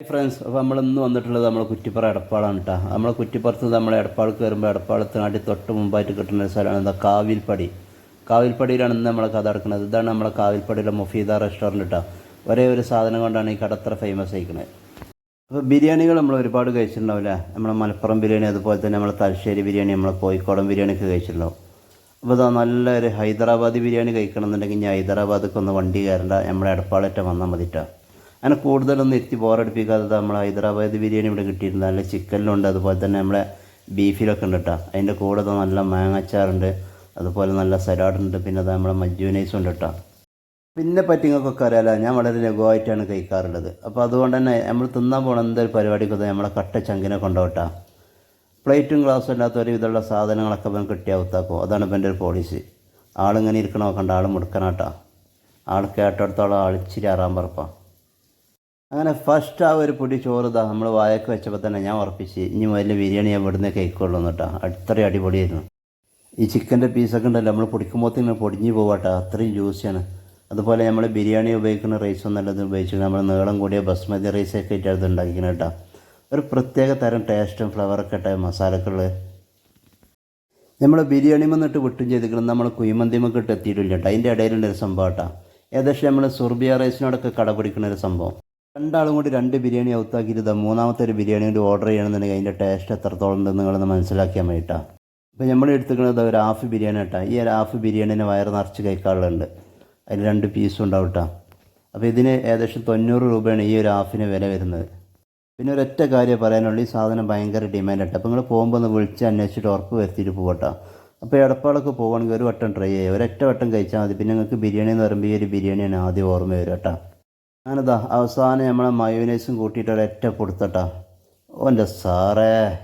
Friends അപ്പോൾ നമ്മളിന്ന് വന്നിട്ടുള്ളത് നമ്മളെ കുറ്റിപ്പുറ എടപ്പാളാണ് കേട്ടോ നമ്മളെ കുറ്റിപ്പുറത്ത് നമ്മൾ എടപ്പാൾ കയറുമ്പോൾ എടപ്പാളത്ത് നാട്ടിൽ തൊട്ട് മുമ്പായിട്ട് കിട്ടുന്ന ഒരു സ്ഥലമാണ് എന്താ കാവിൽപ്പടി. കാവിൽപ്പടിയിലാണ് ഇന്ന് നമ്മളെ കഥ അടക്കുന്നത് ഇതാണ് നമ്മളെ കാവിൽപ്പടിയിലെ മുഫീദ റെസ്റ്റോറന്റ് കേട്ടോ ഒരേ ഒരു സാധനം കൊണ്ടാണ് ഈ കട അത്ര ഫേമസ് ആയിക്കുന്നത് അപ്പോൾ ബിരിയാണികൾ നമ്മൾ ഒരുപാട് കഴിച്ചിട്ടുണ്ടാവില്ല നമ്മളെ മലപ്പുറം ബിരിയാണി അതുപോലെ തന്നെ നമ്മളെ തലശ്ശേരി ബിരിയാണി നമ്മളെ കോഴിക്കോടൻ ബിരിയാണിയൊക്കെ കഴിച്ചിട്ടുണ്ടാവും. അപ്പോൾ ഇതാ നല്ലൊരു ഹൈദരാബാദി ബിരിയാണി കഴിക്കണം എന്നുണ്ടെങ്കിൽ ഞാൻ ഹൈദരാബാദൊക്കെ ഒന്ന് വണ്ടി കയറണ്ട. നമ്മളെ എടപ്പാളേറ്റം വന്നാൽ മതിട്ടാ അങ്ങനെ കൂടുതലൊന്നും എത്തി ബോറടിപ്പിക്കാതെ നമ്മൾ ഹൈദരാബാദ് ബിരിയാണി ഇവിടെ കിട്ടിയിട്ടുണ്ട്. നല്ല ചിക്കനിലുണ്ട്. അതുപോലെ തന്നെ നമ്മളെ ബീഫിലൊക്കെ ഉണ്ട് കേട്ടോ. അതിന്റെ കൂടെ നല്ല മാങ്ങാച്ചാറുണ്ട്. അതുപോലെ നല്ല സലാഡുണ്ട്. പിന്നെ അത് നമ്മളെ മജ്ജൂനൈസും ഉണ്ട് കേട്ടോ. പിന്നെ പറ്റിങ്ങൾക്കൊക്കെ അറിയാലോ ഞാൻ വളരെ ലഘുവായിട്ടാണ് കഴിക്കാറുള്ളത്. അപ്പോൾ അതുകൊണ്ട് തന്നെ നമ്മൾ തിന്നാൻ പോണ എന്തൊരു പരിപാടിക്കൊക്കെ നമ്മളെ കട്ട ചങ്കിനെ കൊണ്ടോട്ടാ പ്ലേറ്റും ഗ്ലാസ്സും ഇല്ലാത്ത ഒരു വിധമുള്ള സാധനങ്ങളൊക്കെ അവൻ കിട്ടിയാൽ അതാണ് ഇപ്പം എന്റെ ഒരു പോളിസി. ആളിങ്ങനെ ഇരിക്കണോ കണ്ട ആൾ മുടുക്കനാട്ടാ ആൾ കേട്ടടുത്തോളം ആൾ ഇച്ചിരി ആറാൻ പറപ്പാ അങ്ങനെ ഫസ്റ്റ് ആ ഒരു പൊടി ചോറ് ഇതാ നമ്മൾ വായക്ക് വെച്ചപ്പോൾ തന്നെ ഞാൻ ഉറപ്പിച്ച് ഇനി മുതൽ ബിരിയാണി ഞാൻ ഇവിടുന്ന് കഴിക്കുള്ളൂ കേട്ടോ. അത്രയും അടിപൊളിയായിരുന്നു. ഈ ചിക്കന്റെ പീസൊക്കെ ഉണ്ടല്ലോ നമ്മൾ പൊടിക്കുമ്പോൾ തന്നെ പൊടിഞ്ഞു പോവാട്ടോ അത്രയും ജ്യൂസിയാണ് അതുപോലെ നമ്മൾ ബിരിയാണി ഉപയോഗിക്കുന്ന റൈസ് നല്ലത് ഉപയോഗിച്ചു നമ്മൾ നീളം കൂടിയ ബസ്മതി റൈസൊക്കെ ഇട്ടത് ഉണ്ടാക്കിക്കണം കേട്ടോ. ഒരു പ്രത്യേക തരം ടേസ്റ്റും ഫ്ലവറൊക്കെ ഇട്ട മസാലക്കുള്ള നമ്മൾ ബിരിയാണി വന്നിട്ട് വിട്ടും ചെയ്തിരിക്കണം നമ്മൾ കുയ്മന്തിമൊക്കെ ഇട്ട് എത്തിയിട്ടില്ല കേട്ടോ. അതിന്റെ ഇടയിലുണ്ട് സംഭവം കേട്ടോ. ഏകദേശം നമ്മൾ സുർബിയ റൈസിനോടൊക്കെ കടപിടിക്കുന്ന ഒരു സംഭവം. രണ്ടാളും കൂടി രണ്ട് ബിരിയാണി ഔത്താക്കിയിരുന്ന മൂന്നാമത്തെ ഒരു ബിരിയാണി കൂടി ഓർഡർ ചെയ്യണമെന്നുണ്ടെങ്കിൽ അതിന്റെ ടേസ്റ്റ് എത്രത്തോളം ഉണ്ടെന്ന് നിങ്ങളൊന്ന് മനസ്സിലാക്കിയാൽ വേണ്ടിയിട്ടാ ഇപ്പോൾ നമ്മൾ എടുത്തിരിക്കുന്നത് ഒരു ഹാഫ് ബിരിയാണി കേട്ടോ ഈ ഒരു ഹാഫ് ബിരിയാണിനെ വയറ് നിറച്ച് കഴിക്കാറുണ്ട് അതിൽ രണ്ട് പീസും ഉണ്ടാവും കേട്ടോ അപ്പോൾ ഇതിന് ഏകദേശം തൊണ്ണൂറ് രൂപയാണ് ഈ ഒരു ഹാഫിന് വില വരുന്നത്. പിന്നെ ഒരൊറ്റ കാര്യം പറയാനുള്ളൂ ഈ സാധനം ഭയങ്കര ഡിമാൻഡ് ആട്ടോ അപ്പോൾ നിങ്ങൾ പോകുമ്പോൾ ഒന്ന് വിളിച്ച് അന്വേഷിച്ചിട്ട് ഉറപ്പ് വരുത്തിയിട്ട് പോകട്ടോ അപ്പോൾ എടപ്പാളൊക്കെ പോകുകയാണെങ്കിൽ ഒരു വട്ടം ട്രൈ ചെയ്യുക ഒരൊറ്റ വട്ടം കഴിച്ചാൽ മതി. പിന്നെ നിങ്ങൾക്ക് ബിരിയാണി എന്ന് പറയുമ്പോൾ ഈ ഒരു ബിരിയാണിയാണ് ആദ്യം ഓർമ്മ വരും കേട്ടോ ഞാനിതാ അവസാനം നമ്മളെ മയോനൈസും കൂട്ടിയിട്ട് ഒരൊറ്റ കൊടുത്തട്ടാ. ഓന്റെ സാറേ.